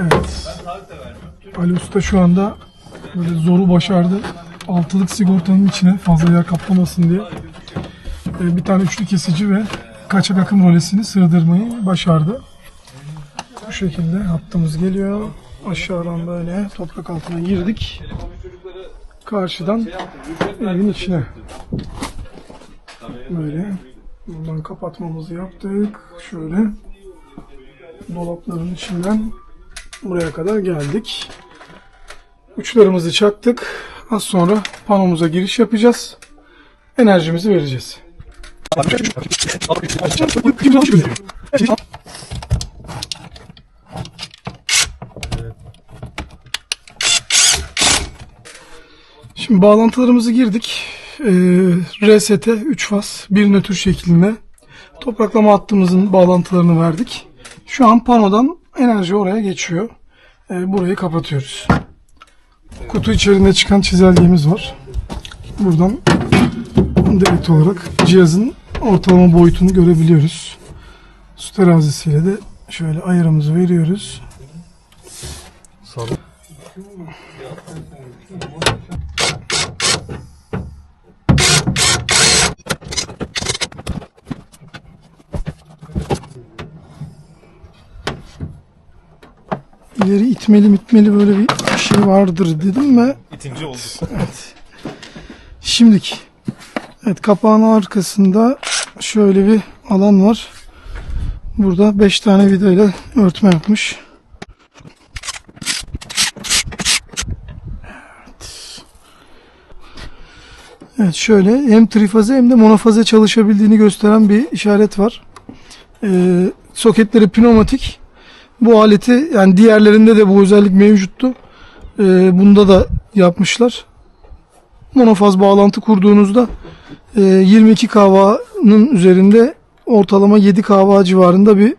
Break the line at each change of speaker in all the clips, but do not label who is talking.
Evet. Ali Usta şu anda böyle zoru başardı. Altılık sigortanın içine fazla yer kaplamasın diye e, bir tane üçlü kesici ve kaçak akım rolesini sığdırmayı başardı. Bu şekilde hattımız geliyor. Aşağıdan böyle toprak altına girdik. Karşıdan evin içine. Böyle buradan kapatmamızı yaptık. Şöyle dolapların içinden buraya kadar geldik. Uçlarımızı çaktık. Az sonra panomuza giriş yapacağız. Enerjimizi vereceğiz. Şimdi bağlantılarımızı girdik. Ee, RST 3 faz, bir nötr şeklinde topraklama hattımızın bağlantılarını verdik. Şu an panodan enerji oraya geçiyor. Ee, burayı kapatıyoruz. Kutu içerisinde çıkan çizelgemiz var. Buradan direkt olarak cihazın ortalama boyutunu görebiliyoruz. Su terazisiyle de şöyle ayarımızı veriyoruz. İleri itmeli mitmeli böyle bir şey vardır dedim ve
İtinci oldu.
Şimdiki. Evet kapağın arkasında şöyle bir alan var. Burada 5 tane vida ile örtme yapmış. Evet. Evet şöyle hem trifaze hem de monofaze çalışabildiğini gösteren bir işaret var. Ee, soketleri pneumatik. Bu aleti yani diğerlerinde de bu özellik mevcuttu. Ee, bunda da yapmışlar monofaz bağlantı kurduğunuzda e, 22 kW'nın üzerinde ortalama 7 kW civarında bir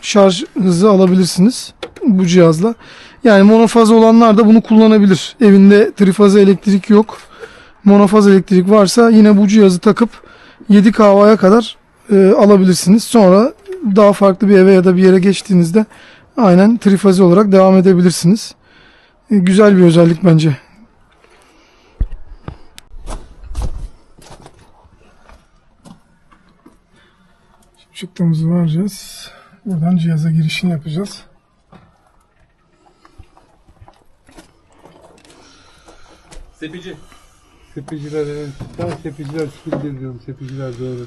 şarj hızı alabilirsiniz bu cihazla. Yani monofaz olanlar da bunu kullanabilir. Evinde trifaze elektrik yok. Monofaz elektrik varsa yine bu cihazı takıp 7 kW'ya kadar e, alabilirsiniz. Sonra daha farklı bir eve ya da bir yere geçtiğinizde aynen trifaze olarak devam edebilirsiniz. E, güzel bir özellik bence. Çıktığımızı vereceğiz. Buradan cihaza girişini yapacağız.
Sepici.
Sepiciler evet. Ben sepiciler skill diyorum. Sepiciler doğru.